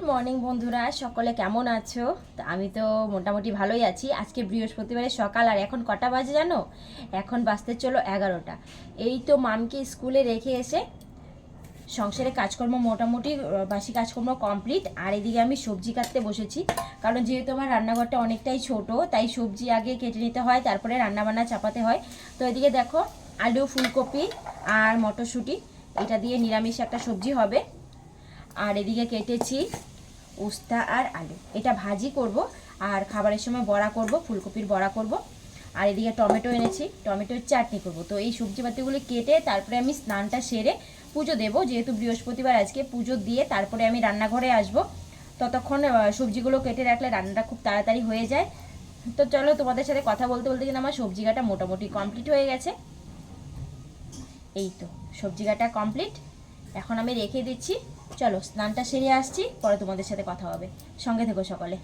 Good morning বন্ধুরা। সকলে কেমন আছো? তা আমি তো মোটামুটি ভালোই আছি। আজকে বৃহস্পতিবারের সকাল, আর এখন কটা বাজে জানো? এখন বাজতে চলো এগারোটা। এই তো মামকে স্কুলে রেখে এসে সংসারে কাজকর্ম মোটামুটি বাসি কাজকর্ম কমপ্লিট। আর এদিকে আমি সবজি কাটতে বসেছি। কারণ যেহেতু আমার রান্নাঘরটা অনেকটাই ছোট, তাই সবজি আগে কেটে নিতে হয়, তারপরে রান্নাবান্না চাপাতে হয়। তো এদিকে দেখো, আলু, ফুলকপি আর মটরশুঁটি। এটা দিয়ে নিরামিষ একটা সবজি হবে। আর এদিকে কেটেছি উস্তা আর আলু। এটা ভাজি করব, আর খাবারের সময় বড়া করব, ফুলকপির বড়া করব। আর এদিকে টমেটো এনেছি, টমেটোর চাটনি করব। তো এই সবজিপাতিগুলো কেটে তারপরে আমি স্নানটা সেরে পুজো দেবো। যেহেতু বৃহস্পতিবার, আজকে পুজো দিয়ে তারপরে আমি রান্নাঘরে আসব। ততক্ষণ সবজিগুলো কেটে রাখলে রান্নাটা খুব তাড়াতাড়ি হয়ে যায়। তো চলো তোমাদের সাথে কথা বলতে বলতে কিন্তু আমার সবজি কাটা মোটামুটি কমপ্লিট হয়ে গেছে। এই তো, সবজি কাটা কমপ্লিট এখন আমি রেখে দিচ্ছি। চলো, স্নানটা সেরে আসছি, পরে তোমাদের সাথে কথা হবে। সঙ্গে থেকো সকালে।